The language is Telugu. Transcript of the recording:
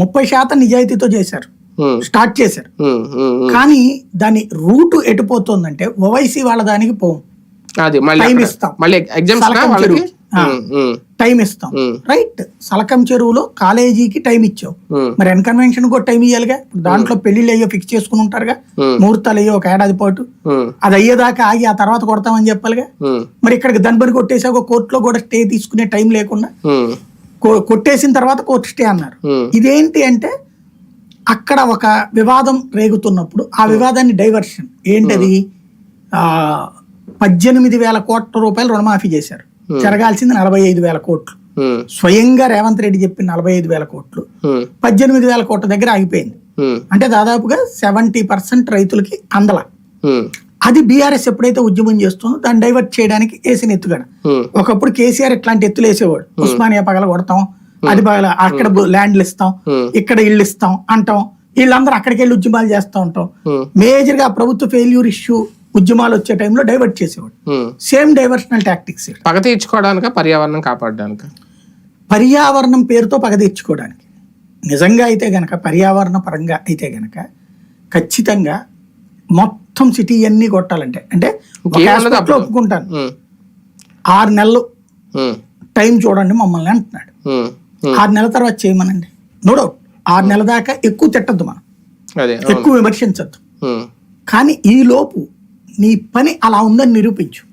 ముప్పై శాతం నిజాయితీతో చేశారు. స్టార్ట్ చేశారు. కానీ దాని రూట్ ఎటుపోతుందంటే ఓవైసీ వాళ్ళ దానికి పోం. టైం ఇస్తాం. టైం ఇస్తాం. రైట్. సలకం చెరువులో కాలేజీకి టైం ఇచ్చావు. మరి ఎన్కన్వెన్షన్ కూడా టైం ఇవ్వాలిగా దాంట్లో పెళ్ళిళ్ళు అయ్యో ఫిక్స్ చేసుకుని ఉంటారుగా? ముహూర్తాలు అయ్యో ఒక ఏడాది పాటు. అది అయ్యేదాకా ఆగి ఆ తర్వాత కొడతామని చెప్పాలిగా? మరి ఇక్కడికి దన్బని కొట్టేసాక కోర్టులో కూడా స్టే తీసుకునే టైం లేకుండా? కొట్టేసిన తర్వాత కోర్టు స్టే అన్నారు ఇదేంటి అంటే అక్కడ ఒక వివాదం రేగుతున్నప్పుడు ఆ వివాదాన్ని డైవర్షన్. ఏంటది? ఆ పద్దెనిమిది వేల కోట్ల రూపాయలు రుణమాఫీ చేశారు. జరగాల్సింది నలభై ఐదు వేల కోట్లు. స్వయంగా రేవంత్ రెడ్డి చెప్పిన నలభై ఐదు వేల కోట్లు పద్దెనిమిది వేల కోట్ల దగ్గర ఆగిపోయింది. అంటే దాదాపుగా సెవెంటీ పర్సెంట్ రైతులకి అందల. అది బీఆర్ఎస్ ఎప్పుడైతే ఉద్యమం చేస్తుందో దాన్ని డైవర్ట్ చేయడానికి వేసిన ఎత్తుగడ. ఉమ్, ఒకప్పుడు కేసీఆర్ ఇట్లాంటి ఎత్తులు వేసేవాడు. ఉస్మానియా పగల కొడతాం అది పగల అక్కడ ల్యాండ్లు ఇస్తాం ఇక్కడ ఇళ్ళు ఇస్తాం అంటాం. వీళ్ళందరూ అక్కడికి వెళ్ళి ఉద్యమాలు చేస్తూ ఉంటాం. మేజర్గా ప్రభుత్వ ఫెయిల్యూర్ ఇష్యూ ఉద్యమాలు వచ్చే టైంలో డైవర్ట్ చేసేవాడు. సేమ్ డైవర్షనల్ టాక్టిక్స్ పగ తీర్చుకోవడానిక పర్యావరణం కాపాడడానిక? పర్యావరణం పేరుతో పగ తెచ్చుకోవడానికి నిజంగా అయితే గనక పర్యావరణ పరంగా అయితే గనక ఖచ్చితంగా మొత్తం సిటీ అన్ని కొట్టాలంటే. అంటే? ఒప్పుకుంటాను. ఆరు నెలలు టైం చూడండి మమ్మల్ని అంటున్నాడు. ఆరు నెలల తర్వాత చేయమనండి. No doubt. ఆరు నెలల దాకా ఎక్కువ తిట్టద్దు మనం. ఎక్కువ విమర్శించద్దు. కానీ ఈ లోపు నీ పని అలా ఉందని నిరూపించు.